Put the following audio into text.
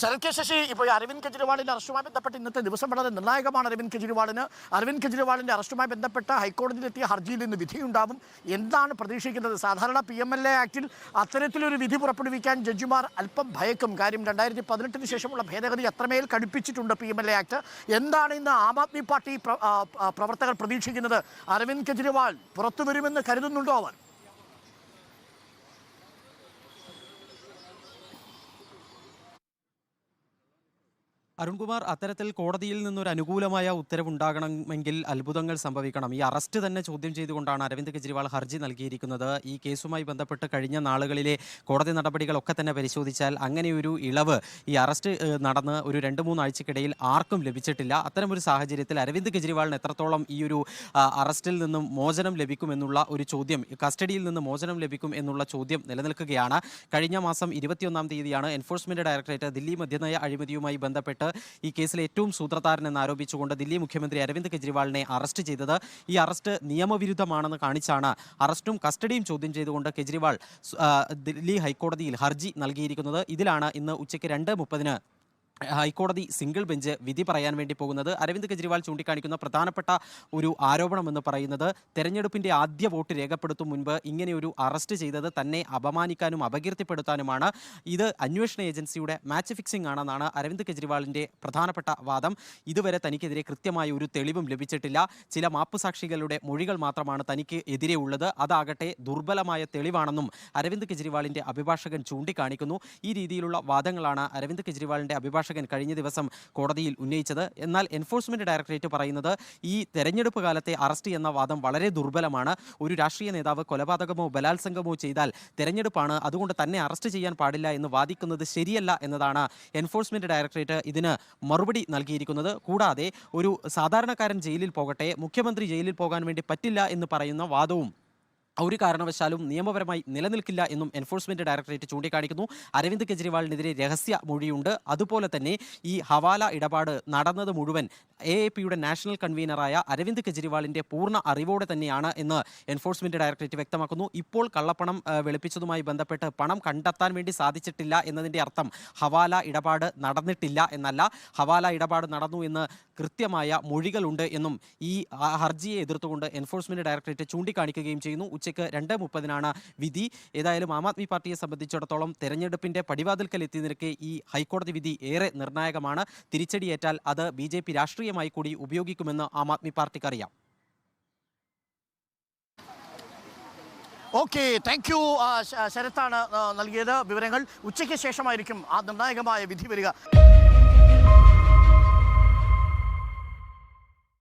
Sarath K Sasi ഇപ്പോൾ അരവിന്ദ് കെജ്രിവാളിന്റെ അറസ്റ്റുമായി ബന്ധപ്പെട്ട് ഇന്നത്തെ ദിവസം വളരെ നിർണായകമാണ് അരവിന്ദ് കെജ്രിവാളിന്. അരവിന്ദ് കെജ്രിവാളിന്റെ അറസ്റ്റുമായി ബന്ധപ്പെട്ട ഹൈക്കോടതിയിലെത്തിയ ഹർജിയിൽ നിന്ന് വിധിയുണ്ടാവും. എന്താണ് പ്രതീക്ഷിക്കുന്നത്? സാധാരണ പി എം എൽ എ ആക്ടിൽ അത്തരത്തിലൊരു വിധി പുറപ്പെടുവിക്കാൻ ജഡ്ജിമാർ അല്പം ഭയക്കും. കാര്യം രണ്ടായിരത്തി പതിനെട്ടിന് ശേഷമുള്ള ഭേദഗതി അത്രമേൽ കടുപ്പിച്ചിട്ടുണ്ട് P M L A act? എന്താണ് ഇന്ന് ആം ആദ്മി പാർട്ടി പ്രവർത്തകർ പ്രതീക്ഷിക്കുന്നത്? അരവിന്ദ് കെജ്രിവാൾ പുറത്തു വരുമെന്ന് കരുതുന്നുണ്ടോ അവർ അരുൺകുമാർ അത്തരത്തിൽ കോടതിയിൽ നിന്നൊരു അനുകൂലമായ ഉത്തരവുണ്ടാകണമെങ്കിൽ അത്ഭുതങ്ങൾ സംഭവിക്കണം. ഈ അറസ്റ്റ് തന്നെ ചോദ്യം ചെയ്തുകൊണ്ടാണ് അരവിന്ദ് കെജ്രിവാൾ ഹർജി നൽകിയിരിക്കുന്നത്. ഈ കേസുമായി ബന്ധപ്പെട്ട് കഴിഞ്ഞ നാളുകളിലെ കോടതി നടപടികളൊക്കെ തന്നെ പരിശോധിച്ചാൽ അങ്ങനെയൊരു ഇളവ് ഈ അറസ്റ്റ് നടന്ന് ഒരു രണ്ട് മൂന്നാഴ്ചക്കിടയിൽ ആർക്കും ലഭിച്ചിട്ടില്ല. അത്തരമൊരു സാഹചര്യത്തിൽ അരവിന്ദ് കെജ്രിവാളിന് എത്രത്തോളം ഈ ഒരു അറസ്റ്റിൽ നിന്നും മോചനം ലഭിക്കുമെന്നുള്ള ഒരു ചോദ്യം കസ്റ്റഡിയിൽ നിന്ന് മോചനം ലഭിക്കും എന്നുള്ള ചോദ്യം നിലനിൽക്കുകയാണ്. കഴിഞ്ഞ മാസം ഇരുപത്തിയൊന്നാം തീയതിയാണ് എൻഫോഴ്സ്മെന്റ് ഡയറക്ടറേറ്റ് ദില്ലി മദ്യനയ അഴിമതിയുമായി ബന്ധപ്പെട്ട് ഈ കേസിൽ ഏറ്റവും സൂത്രധാരൻ എന്ന് ആരോപിച്ചുകൊണ്ട് ദില്ലി മുഖ്യമന്ത്രി അരവിന്ദ് കെജ്രിവാളിനെ അറസ്റ്റ് ചെയ്തത്. ഈ അറസ്റ്റ് നിയമവിരുദ്ധമാണെന്ന് കാണിച്ചാണ് അറസ്റ്റും കസ്റ്റഡിയും ചോദ്യം ചെയ്തുകൊണ്ട് കെജ്രിവാൾ ദില്ലി ഹൈക്കോടതിയിൽ ഹർജി നൽകിയിരിക്കുന്നത്. ഇതിലാണ് ഇന്ന് ഉച്ചയ്ക്ക് രണ്ട് മുപ്പതിന് ഹൈക്കോടതി സിംഗിൾ ബെഞ്ച് വിധി പറയാൻ വേണ്ടി പോകുന്നത് അരവിന്ദ് കെജ്രിവാൾ ചൂണ്ടിക്കാണിക്കുന്ന പ്രധാനപ്പെട്ട ഒരു ആരോപണം എന്ന് പറയുന്നത് തെരഞ്ഞെടുപ്പിന്റെ ആദ്യ വോട്ട് രേഖപ്പെടുത്തും മുൻപ് ഇങ്ങനെയൊരു അറസ്റ്റ് ചെയ്തത് തന്നെ അപമാനിക്കാനും അപകീർത്തിപ്പെടുത്താനുമാണ്. ഇത് അന്വേഷണ ഏജൻസിയുടെ മാച്ച് ഫിക്സിംഗ് ആണെന്നാണ് അരവിന്ദ് കെജ്രിവാളിന്റെ പ്രധാനപ്പെട്ട വാദം. ഇതുവരെ തനിക്കെതിരെ കൃത്യമായ ഒരു തെളിവും ലഭിച്ചിട്ടില്ല. ചില മാപ്പുസാക്ഷികളുടെ മൊഴികൾ മാത്രമാണ് തനിക്ക് എതിരെ ഉള്ളത്. അതാകട്ടെ ദുർബലമായ തെളിവാണെന്നും അരവിന്ദ് കെജ്രിവാളിന്റെ അഭിഭാഷകൻ ചൂണ്ടിക്കാണിക്കുന്നു. ഈ രീതിയിലുള്ള വാദങ്ങളാണ് അരവിന്ദ് കെജ്രിവാളിന്റെ അഭിഭാഷകൻ കഴിഞ്ഞ ദിവസം കോടതിയിൽ ഉന്നയിച്ചത്. എന്നാൽ എൻഫോഴ്സ്മെന്റ് ഡയറക്ടറേറ്റ് പറയുന്നത് ഈ തെരഞ്ഞെടുപ്പ് കാലത്തെ അറസ്റ്റ് എന്ന വാദം വളരെ ദുർബലമാണ്. ഒരു രാഷ്ട്രീയ നേതാവ് കൊലപാതകമോ ബലാത്സംഗമോ ചെയ്താൽ തെരഞ്ഞെടുപ്പാണ്. അതുകൊണ്ട് തന്നെ അറസ്റ്റ് ചെയ്യാൻ പാടില്ല എന്ന് വാദിക്കുന്നത് ശരിയല്ല എന്നതാണ് എൻഫോഴ്സ്മെന്റ് ഡയറക്ടറേറ്റ് ഇതിന് മറുപടി നൽകിയിരിക്കുന്നത്. കൂടാതെ ഒരു സാധാരണക്കാരൻ ജയിലിൽ പോകട്ടെ മുഖ്യമന്ത്രി ജയിലിൽ പോകാൻ വേണ്ടി പറ്റില്ല എന്ന് പറയുന്ന വാദവും ഒരു കാരണവശാലും നിയമപരമായി നിലനിൽക്കില്ല എന്നും എൻഫോഴ്സ്മെന്റ് ഡയറക്ടറേറ്റ് ചൂണ്ടിക്കാണിക്കുന്നു. അരവിന്ദ് കെജ്രിവാളിനെതിരെ രഹസ്യ മൊഴിയുണ്ട്. അതുപോലെ തന്നെ ഈ ഹവാല ഇടപാട് നടന്നത് മുഴുവൻ എ എ പിയുടെ നാഷണൽ കൺവീനറായ അരവിന്ദ് കെജ്രിവാളിന്റെ പൂർണ അറിവോടെ തന്നെയാണ് എന്ന് എൻഫോഴ്സ്മെന്റ് ഡയറക്ടറേറ്റ് വ്യക്തമാക്കുന്നു. ഇപ്പോൾ കള്ളപ്പണം വെളുപ്പിച്ചതുമായി ബന്ധപ്പെട്ട് പണം കണ്ടെത്താൻ വേണ്ടി സാധിച്ചിട്ടില്ല എന്നതിന്റെ അർത്ഥം ഹവാല ഇടപാട് നടന്നിട്ടില്ല എന്നല്ല. ഹവാല ഇടപാട് നടന്നു എന്ന് കൃത്യമായ മൊഴികളുണ്ട് എന്നും ഈ ഹർജിയെ എതിർത്തുകൊണ്ട് എൻഫോഴ്സ്മെന്റ് ഡയറക്ടറേറ്റ് ചൂണ്ടിക്കാണിക്കുകയും ചെയ്യുന്നു. ഉച്ചയ്ക്ക് രണ്ട് മുപ്പതിനാണ് വിധി. ഏതായാലും ആം ആദ്മി പാർട്ടിയെ സംബന്ധിച്ചിടത്തോളം തെരഞ്ഞെടുപ്പിന്റെ പടിവാതിൽക്കൽ എത്തി നിൽക്കെ ഈ ഹൈക്കോടതി വിധി ഏറെ നിർണായകമാണ്. തിരിച്ചടിയേറ്റാൽ അത് ബി ജെ പി രാഷ്ട്രീയമായി കൂടി ഉപയോഗിക്കുമെന്ന് ആം ആദ്മി പാർട്ടിക്ക് അറിയാം ഓക്കെ താങ്ക് യു ശരത്താണ് നൽകിയത്. വിവരങ്ങൾ ഉച്ചയ്ക്ക് ശേഷമായിരിക്കും ആ നിർണായകമായ വിധി വരിക.